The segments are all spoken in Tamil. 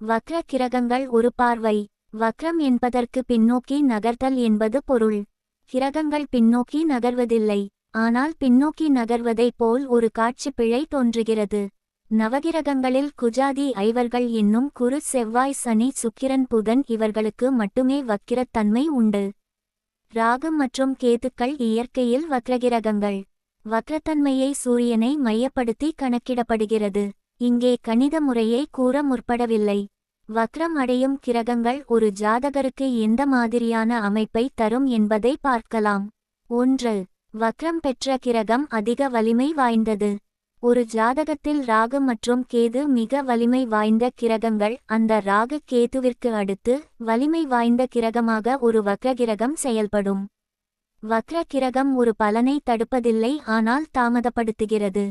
வக்ர கிரகங்கள் ஒரு பார்வை. வக்ரம் என்பதற்கு பின்னோக்கி நகர்த்தல் என்பது பொருள். கிரகங்கள் பின்னோக்கி நகர்வதில்லை. ஆனால் பின்னோக்கி நகர்வதைப் போல் ஒரு காட்சி பிழை தோன்றுகிறது. நவகிரகங்களில் குஜாதி ஐவர்கள் என்னும் குரு செவ்வாய் சனி சுக்கிரன் புதன் இவர்களுக்கு மட்டுமே வக்கிரத்தன்மை உண்டு. ராகு மற்றும் கேதுக்கள் இயற்கையில் வக்ரகிரகங்கள். வக்ரத்தன்மையை சூரியனை மையப்படுத்தி கணக்கிடப்படுகிறது. இங்கே கணித முறையை கூற முற்படவில்லை. வக்ரம் அடையும் கிரகங்கள் ஒரு ஜாதகருக்கு எந்த மாதிரியான அமைப்பை தரும் என்பதை பார்க்கலாம். ஒன்று வக்ரம் பெற்ற கிரகம் அதிக வலிமை வாய்ந்தது. ஒரு ஜாதகத்தில் ராகு மற்றும் கேது மிக வலிமை வாய்ந்த கிரகங்கள் அந்த ராகு கேதுவிற்கு அடுத்து வலிமை வாய்ந்த கிரகமாக ஒரு வக்ரகிரகம் செயல்படும். வக்ர கிரகம் ஒரு பலனை தடுப்பதில்லை ஆனால் தாமதப்படுத்துகிறது.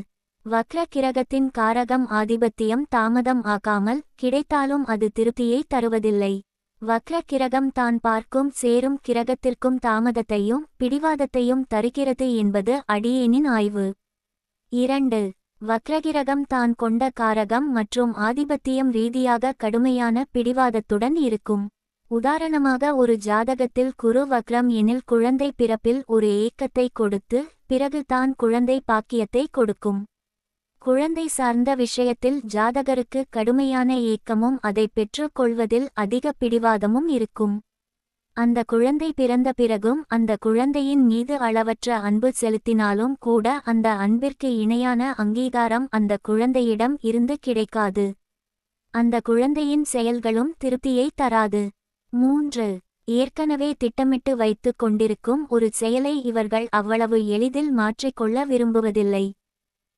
வக்ர கிரகத்தின் காரகம் ஆதிபத்தியம் தாமதம் ஆகாமல் கிடைத்தாலும் அது திருப்தியை தருவதில்லை. வக்ர கிரகம் தான் பார்க்கும் சேரும் கிரகத்திற்கும் தாமதத்தையும் பிடிவாதத்தையும் தருகிறது என்பது அடியேனின் ஆய்வு. இரண்டு வக்ரகிரகம் தான் கொண்ட காரகம் மற்றும் ஆதிபத்தியம் ரீதியாக கடுமையான பிடிவாதத்துடன் இருக்கும். உதாரணமாக ஒரு ஜாதகத்தில் குரு வக்ரம் எனில் குழந்தை பிறப்பில் ஒரு ஏக்கத்தை கொடுத்து பிறகு தான் குழந்தை பாக்கியத்தை கொடுக்கும். குழந்தை சார்ந்த விஷயத்தில் ஜாதகருக்கு கடுமையான ஏக்கமும் அதை பெற்றுக்கொள்வதில் அதிக பிடிவாதமும் இருக்கும். அந்த குழந்தை பிறந்த பிறகும் அந்த குழந்தையின் மீது அளவற்ற அன்பு செலுத்தினாலும் கூட அந்த அன்பிற்கு இணையான அங்கீகாரம் அந்த குழந்தையிடம் இருந்து கிடைக்காது. அந்த குழந்தையின் செயல்களும் திருப்தியை தராது. மூன்று. ஏற்கனவே திட்டமிட்டு வைத்துக் கொண்டிருக்கும் ஒரு செயலை இவர்கள் அவ்வளவு எளிதில் மாற்றிக்கொள்ள விரும்புவதில்லை.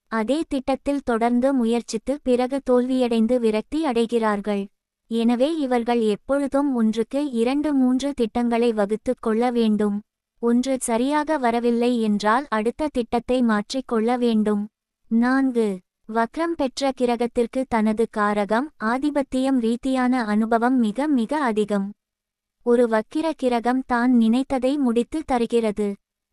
அதே திட்டத்தில் தொடர்ந்து முயற்சித்து பிறகு தோல்வியடைந்து விரக்தி அடைகிறார்கள். எனவே இவர்கள் எப்பொழுதும் ஒன்றுக்கு இரண்டு மூன்று திட்டங்களை வகுத்துக் கொள்ள வேண்டும். ஒன்று சரியாக வரவில்லை என்றால் அடுத்த திட்டத்தை மாற்றிக்கொள்ள வேண்டும். நான்கு வக்ரம் பெற்ற கிரகத்திற்கு தனது காரகம் ஆதிபத்தியம் ரீதியான அனுபவம் மிக மிக அதிகம். ஒரு வக்கிர கிரகம் தான் நினைத்ததை முடித்து தருகிறது.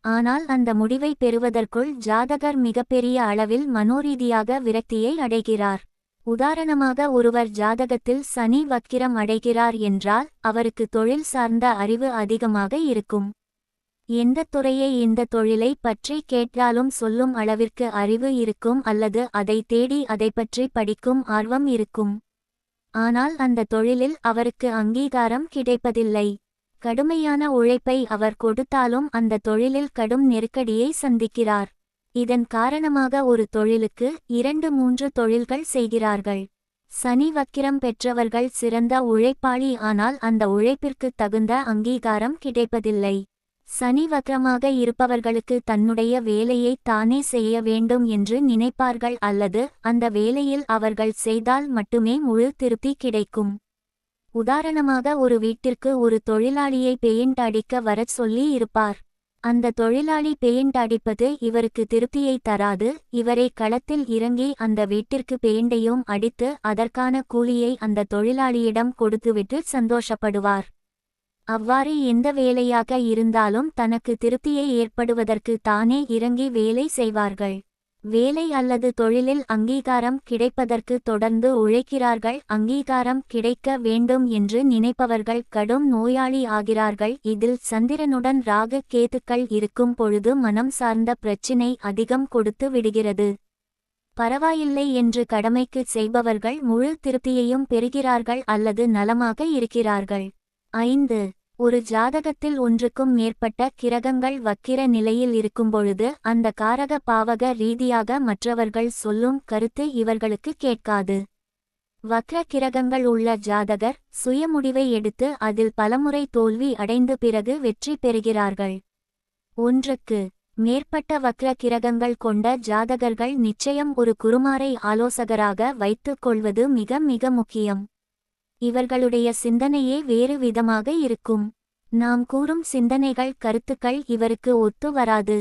ஆனால் அந்த முடிவை பெறுவதற்குள் ஜாதகர் மிகப்பெரிய அளவில் மனோரீதியாக விரக்தியை அடைகிறார். உதாரணமாக ஒருவர் ஜாதகத்தில் சனி வக்கிரம் அடைகிறார் என்றால் அவருக்கு தொழில் சார்ந்த அறிவு அதிகமாக இருக்கும். எந்த துறையை இந்த தொழிலை பற்றி கேட்டாலும் சொல்லும் அளவிற்கு அறிவு இருக்கும் அல்லது அதை தேடி அதை பற்றி படிக்கும் ஆர்வம் இருக்கும். ஆனால் அந்த தொழிலில் அவருக்கு அங்கீகாரம் கிடைப்பதில்லை. கடுமையான உழைப்பை அவர் கொடுத்தாலும் அந்த தொழிலில் கடும் நெருக்கடியை சந்திக்கிறார். இதன் காரணமாக ஒரு தொழிலுக்கு இரண்டு மூன்று தொழில்கள் செய்கிறார்கள். சனி வக்கிரம் பெற்றவர்கள் சிறந்த உழைப்பாளி ஆனால் அந்த உழைப்பிற்கு தகுந்த அங்கீகாரம் கிடைப்பதில்லை. சனி வக்ரமாக இருப்பவர்களுக்கு தன்னுடைய வேலையை தானே செய்ய வேண்டும் என்று நினைப்பார்கள் அல்லது அந்த வேலையில் அவர்கள் செய்தால் மட்டுமே முழு திருப்தி கிடைக்கும். உதாரணமாக ஒரு வீட்டிற்கு ஒரு தொழிலாளியை பெயிண்ட் அடிக்க வரச் சொல்லி இருப்பார். அந்த தொழிலாளி பெயிண்ட் அடிப்பது இவருக்கு திருப்தியை தராது. இவரை களத்தில் இறங்கி அந்த வீட்டிற்கு பெயிண்டையும் அடித்து அதற்கான கூலியை அந்த தொழிலாளியிடம் கொடுத்துவிட்டு சந்தோஷப்படுவார். அவ்வாறு எந்த வேலையாக இருந்தாலும் தனக்கு திருப்தியை ஏற்படுவதற்கு தானே இறங்கி வேலை செய்வார்கள். வேலை அல்லது தொழிலில் அங்கீகாரம் கிடைப்பதற்கு தொடர்ந்து உழைக்கிறார்கள் அங்கீகாரம் கிடைக்க வேண்டும் என்று நினைப்பவர்கள் கடும் நோயாளி ஆகிறார்கள். இதில் சந்திரனுடன் ராக கேதுக்கள் இருக்கும் பொழுது மனம் சார்ந்த பிரச்சினை அதிகம் கொடுத்து விடுகிறது. பரவாயில்லை என்று கடமைக்கு செய்பவர்கள் முழு திருப்தியையும் பெறுகிறார்கள் அல்லது நலமாக இருக்கிறார்கள். ஐந்து ஒரு ஜாதகத்தில் ஒன்றுக்கும் மேற்பட்ட கிரகங்கள் வக்கிர நிலையில் இருக்கும்பொழுது அந்த காரக பாவக ரீதியாக மற்றவர்கள் சொல்லும் கருத்து இவர்களுக்கு கேட்காது. வக்ர கிரகங்கள் உள்ள ஜாதகர் சுய முடிவை எடுத்து அதில் பலமுறை தோல்வி அடைந்து பிறகு வெற்றி பெறுகிறார்கள். ஒன்றுக்கு மேற்பட்ட வக்ர கிரகங்கள் கொண்ட ஜாதகர்கள் நிச்சயம் ஒரு குருமாரை ஆலோசகராக வைத்துக் கொள்வது மிக மிக முக்கியம். இவர்களுடைய சிந்தனையே வேறு விதமாக இருக்கும். நாம் கூறும் சிந்தனைகள் கருத்துக்கள் இவருக்கு ஒத்து வராது.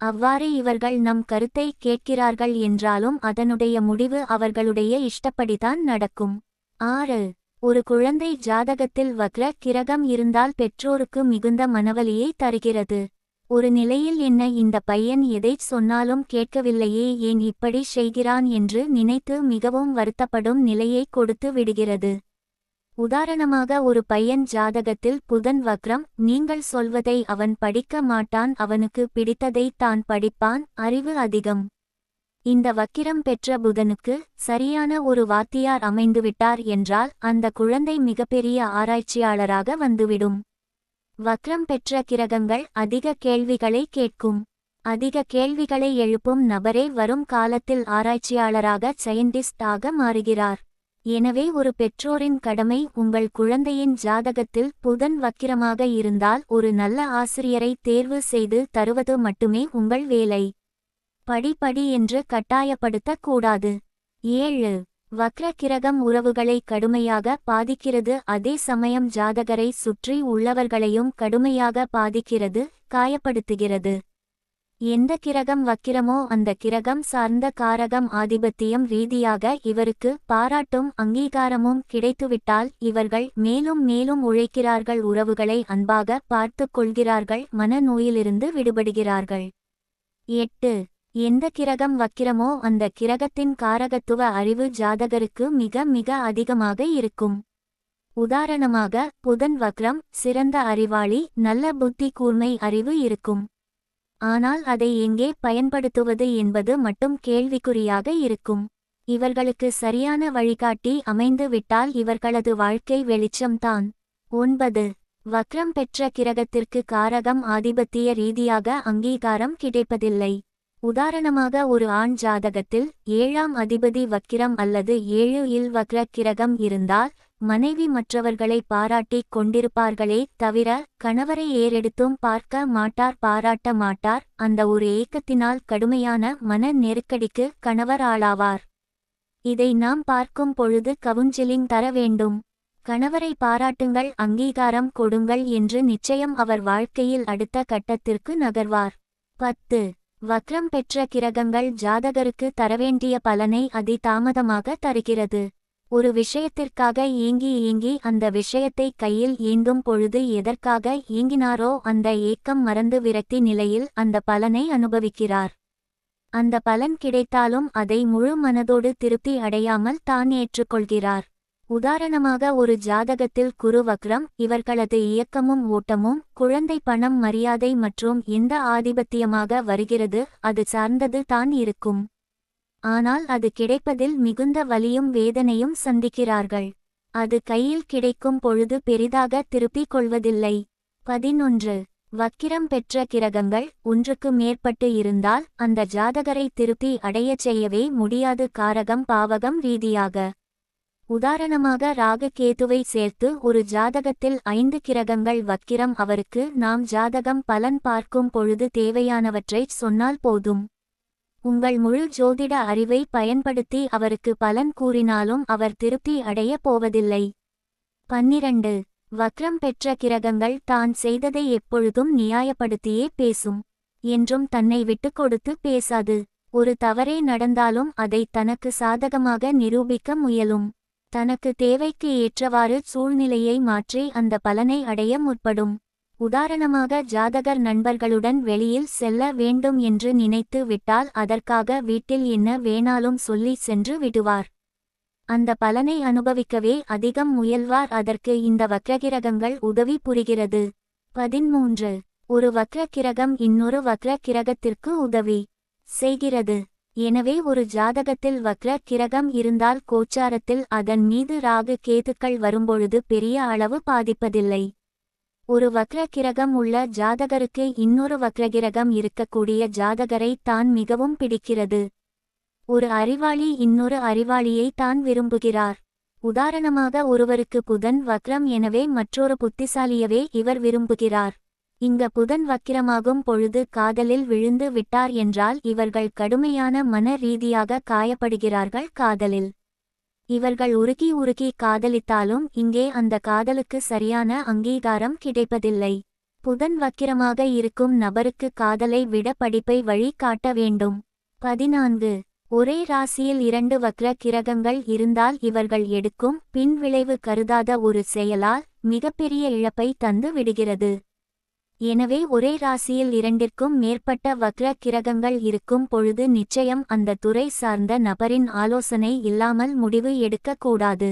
அவ்வாறு இவர்கள் நம் கருத்தை கேட்கிறார்கள் என்றாலும் அதனுடைய முடிவு அவர்களுடைய இஷ்டப்படிதான் நடக்கும். ஆறு. ஒரு குழந்தை ஜாதகத்தில் வக்ர கிரகம் இருந்தால் பெற்றோருக்கு மிகுந்த மனவலியை தருகிறது. ஒரு நிலையில் என்ன இந்த பையன் எதைச் சொன்னாலும் கேட்கவில்லையே ஏன் இப்படி செய்கிறான் என்று நினைத்து மிகவும் வருத்தப்படும் நிலையை கொடுத்து விடுகிறது. உதாரணமாக ஒரு பையன் ஜாதகத்தில் புதன் வக்ரம் நீங்கள் சொல்வதை அவன் படிக்க மாட்டான் அவனுக்கு பிடித்ததை தான் படிப்பான் அறிவு அதிகம். இந்த வக்கிரம் பெற்ற புதனுக்கு சரியான ஒரு வாத்தியார் அமைந்துவிட்டார் என்றால் அந்த குழந்தை மிகப்பெரிய ஆராய்ச்சியாளராக வந்துவிடும். வக்ரம் பெற்ற கிரகங்கள் அதிக கேள்விகளை கேட்கும். அதிக கேள்விகளை எழுப்பும் நபரே வரும் காலத்தில் ஆராய்ச்சியாளராக சயின்டிஸ்ட் ஆக மாறுகிறார். எனவே ஒரு பெற்றோரின் கடமை உங்கள் குழந்தையின் ஜாதகத்தில் புதன் வக்கிரமாக இருந்தால் ஒரு நல்ல ஆசிரியரை தேர்வு செய்து தருவது மட்டுமே உங்கள் வேலை. படி படி என்று கட்டாயப்படுத்தக் கூடாது. ஏழு. வக்ர கிரகம் உறவுகளை கடுமையாக பாதிக்கிறது. அதே சமயம் ஜாதகரை சுற்றி உள்ளவர்களையும் கடுமையாக பாதிக்கிறது காயப்படுத்துகிறது. எந்த கிரகம் வக்கிரமோ அந்த கிரகம் சார்ந்த காரகம் ஆதிபத்தியம் ரீதியாக இவருக்கு பாராட்டும் அங்கீகாரமும் கிடைத்துவிட்டால் இவர்கள் மேலும் மேலும் உழைக்கிறார்கள் உறவுகளை அன்பாக பார்த்து கொள்கிறார்கள் மனநோயிலிருந்து விடுபடுகிறார்கள். எட்டு. எந்த கிரகம் வக்கிரமோ அந்த கிரகத்தின் காரகத்துவ அறிவு ஜாதகருக்கு மிக மிக அதிகமாக இருக்கும். உதாரணமாக புதன் வக்ரம் சிறந்த அறிவாளி நல்ல புத்தி கூர்மை அறிவு இருக்கும். ஆனால் அதை எங்கே பயன்படுத்துவது என்பது மட்டும் கேள்விக்குறியாக இருக்கும். இவர்களுக்கு சரியான வழிகாட்டி அமைந்து விட்டால் இவர்களது வாழ்க்கை வெளிச்சம்தான். ஒன்பது. வக்ரம் பெற்ற கிரகத்திற்கு காரகம் ஆதிபத்திய ரீதியாக அங்கீகாரம் கிடைப்பதில்லை. உதாரணமாக ஒரு ஆண் ஜாதகத்தில் ஏழாம் அதிபதி வக்கிரம் அல்லது ஏழு இல் வக்ர கிரகம் இருந்தால் மனைவி மற்றவர்களை பாராட்டிக் கொண்டிருப்பார்களே தவிர கணவரை ஏறெடுத்தும் பார்க்க மாட்டார் பாராட்ட மாட்டார். அந்த ஒரு ஏக்கத்தினால் கடுமையான மன நெருக்கடிக்கு கணவர் ஆளாவார் இதை நாம் பார்க்கும் பொழுது கவுன்சிலிங் தர வேண்டும். கணவரை பாராட்டுங்கள் அங்கீகாரம் கொடுங்கள் என்று நிச்சயம் அவர் வாழ்க்கையில் அடுத்த கட்டத்திற்கு நகர்வார். பத்து. வக்ரம் பெற்ற கிரகங்கள் ஜாதகருக்கு தரவேண்டிய பலனை அதி தாமதமாக தருகிறது. ஒரு விஷயத்திற்காக ஏங்கி ஏங்கி அந்த விஷயத்தை கையில் ஏந்தும் பொழுது எதற்காக ஏங்கினாரோ அந்த ஏக்கம் மறந்து விரக்தி நிலையில் அந்த பலனை அனுபவிக்கிறார். அந்த பலன் கிடைத்தாலும் அதை முழு மனதோடு திருப்தி அடையாமல் தான் ஏற்றுக்கொள்கிறார். உதாரணமாக ஒரு ஜாதகத்தில் குரு வக்ரம் இவர்களது இயக்கமும் ஓட்டமும் குழந்தை பணம் மரியாதை மற்றும் எந்த ஆதிபத்தியமாக வருகிறது அது சார்ந்தது தான் இருக்கும். ஆனால் அது கிடைப்பதில் மிகுந்த வலியும் வேதனையும் சந்திக்கிறார்கள். அது கையில் கிடைக்கும் பொழுது பெரிதாக திருப்பிக் கொள்வதில்லை. பதினொன்று. வக்கிரம் பெற்ற கிரகங்கள் ஒன்றுக்கு மேற்பட்டு இருந்தால் அந்த ஜாதகரை திருப்பி அடையச் செய்யவே முடியாது காரகம் பாவகம் ரீதியாக. உதாரணமாக ராகு கேதுவை சேர்த்து ஒரு ஜாதகத்தில் ஐந்து கிரகங்கள் வக்கிரம் அவருக்கு நாம் ஜாதகம் பலன் பார்க்கும் பொழுது தேவையானவற்றை சொன்னால் போதும். உங்கள் முழு ஜோதிட அறிவை பயன்படுத்தி அவருக்கு பலன் கூறினாலும் அவர் திருப்தி அடையப் போவதில்லை. பன்னிரண்டு. வக்ரம் பெற்ற கிரகங்கள் தான் செய்ததை எப்பொழுதும் நியாயப்படுத்தியே பேசும். என்றும் தன்னை விட்டு கொடுத்து பேசாது. ஒரு தவறே நடந்தாலும் அதை தனக்கு சாதகமாக நிரூபிக்க முயலும். தனக்கு தேவைக்கு ஏற்றவாறு சூழ்நிலையை மாற்றி அந்த பலனை அடைய முற்படும். உதாரணமாக ஜாதகர் நண்பர்களுடன் வெளியில் செல்ல வேண்டும் என்று நினைத்து விட்டால் அதற்காக வீட்டில் என்ன வேணாலும் சொல்லி சென்று விடுவார். அந்த பலனை அனுபவிக்கவே அதிகம் முயல்வார். அதற்கு இந்த வக்ரகிரகங்கள் உதவி புரிகிறது. பதிமூன்று ஒரு வக்ரகிரகம் இன்னொரு வக்ர கிரகத்திற்கு உதவி செய்கிறது. எனவே ஒரு ஜாதகத்தில் வக்ர கிரகம் இருந்தால் கோச்சாரத்தில் அதன் மீது ராகு கேதுக்கள் வரும்பொழுது பெரிய அளவு பாதிப்பதில்லை. ஒரு வக்ர கிரகம் உள்ள ஜாதகருக்கு இன்னொரு வக்ரகிரகம் இருக்கக்கூடிய ஜாதகரை தான் மிகவும் பிடிக்கிறது. ஒரு அறிவாளி இன்னொரு அறிவாளியை தான் விரும்புகிறார். உதாரணமாக ஒருவருக்கு புதன் வக்ரம் எனவே மற்றொரு புத்திசாலியவே இவர் விரும்புகிறார். இங்க புதன் வக்கிரமாகும் பொழுது காதலில் விழுந்து விட்டார் என்றால் இவர்கள் கடுமையான மன ரீதியாக காயப்படுகிறார்கள் காதலில். இவர்கள் உருகி உருகி காதலித்தாலும் இங்கே அந்த காதலுக்கு சரியான அங்கீகாரம் கிடைப்பதில்லை. புதன் வக்கிரமாக இருக்கும் நபருக்கு காதலை விட படிப்பை வழி காட்ட வேண்டும். பதினான்கு. ஒரே ராசியில் இரண்டு வக்ர கிரகங்கள் இருந்தால் இவர்கள் எடுக்கும் பின்விளைவு கருதாத ஒரு செயலால் மிகப்பெரிய இழப்பை தந்து விடுகிறது. எனவே ஒரே ராசியில் இரண்டிற்கும் மேற்பட்ட வக்ர கிரகங்கள் இருக்கும் பொழுது நிச்சயம் அந்த துறை சார்ந்த நபரின் ஆலோசனை இல்லாமல் முடிவு எடுக்கக்கூடாது.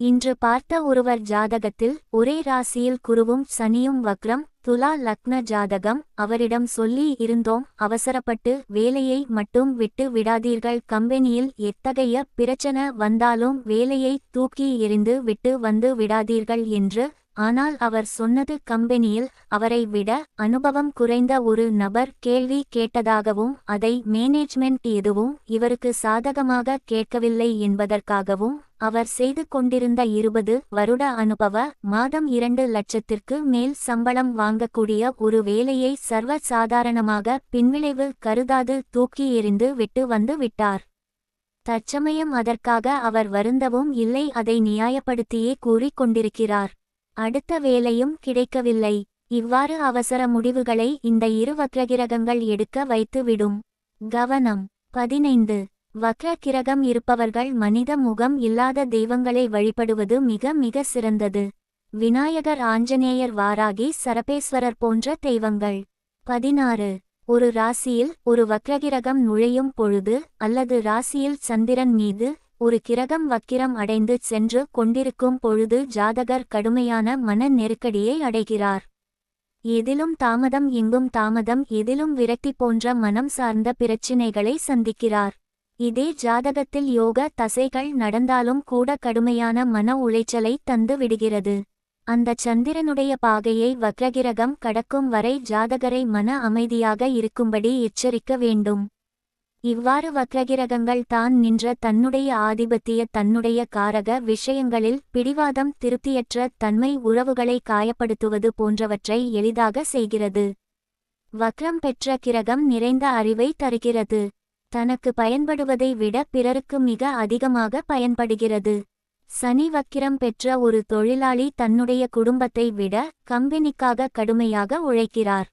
இன்று பார்த்த ஒருவர் ஜாதகத்தில் ஒரே ராசியில் குருவும் சனியும் வக்ரம் துலா லக்ன ஜாதகம் அவரிடம் சொல்லி இருந்தோம் அவசரப்பட்டு வேலையை மட்டும் விட்டு விடாதீர்கள் கம்பெனியில் எத்தகைய பிரச்சனை வந்தாலும் வேலையை தூக்கி எறிந்து விட்டு வந்து விடாதீர்கள் என்று ஆனால் அவர் சொன்னது கம்பெனியில் அவரை விட அனுபவம் குறைந்த ஒரு நபர் கேள்வி கேட்டதாகவும் அதை மேனேஜ்மெண்ட் எதுவும் இவருக்கு சாதகமாக கேட்கவில்லை என்பதற்காகவும் அவர் செய்து கொண்டிருந்த இருபது வருட அனுபவ மாதம் இரண்டு லட்சத்திற்கு மேல் சம்பளம் வாங்கக்கூடிய ஒரு வேலையை சர்வ சாதாரணமாக பின்விளைவு கருதாது தூக்கி எறிந்து விட்டு வந்து விட்டார். தற்சமயம் அதற்காக அவர் வருந்தவும் இல்லை அதை நியாயப்படுத்தியே கூறிக் கொண்டிருக்கிறார். அடுத்த வேலையும் கிடைக்கவில்லை. இவ்வாறு அவசர முடிவுகளை இந்த இரு வக்ரகிரகங்கள் எடுக்க வைத்துவிடும். கவனம். பதினைந்து. வக்ர கிரகம் இருப்பவர்கள் மனித முகம் இல்லாத தெய்வங்களை வழிபடுவது மிக மிக சிறந்தது. விநாயகர் ஆஞ்சநேயர் வாராகி சரபேஸ்வரர் போன்ற தெய்வங்கள். பதினாறு. ஒரு ராசியில் ஒரு வக்ரகிரகம் நுழையும் பொழுது அல்லது ராசியில் சந்திரன் மீது ஒரு கிரகம் வக்கிரம் அடைந்து சென்று கொண்டிருக்கும் பொழுது ஜாதகர் கடுமையான மன நெருக்கடியை அடைகிறார். எதிலும் தாமதம் இங்கும் தாமதம் எதிலும் விரக்தி போன்ற மனம் சார்ந்த பிரச்சினைகளை சந்திக்கிறார். இதே ஜாதகத்தில் யோக தசைகள் நடந்தாலும் கூட கடுமையான மன உளைச்சலை தந்து விடுகிறது. அந்த சந்திரனுடைய பாகையை வக்ரகிரகம் கடக்கும் வரை ஜாதகரை மன அமைதியாக இருக்கும்படி எச்சரிக்க வேண்டும். இவ்வாறு வக்ரகிரகங்கள் தான் நின்ற தன்னுடைய ஆதிபத்திய தன்னுடைய காரக விஷயங்களில் பிடிவாதம் திருப்தியற்ற தன்மை உறவுகளை காயப்படுத்துவது போன்றவற்றை எளிதாக செய்கிறது. வக்ரம் பெற்ற கிரகம் நிறைந்த அறிவை தருகிறது. தனக்கு பயன்படுவதை விட பிறருக்கு மிக அதிகமாக பயன்படுகிறது. சனி வக்கிரம் பெற்ற ஒரு தொழிலாளி தன்னுடைய குடும்பத்தை விட கம்பெனிக்காக கடுமையாக உழைக்கிறார்.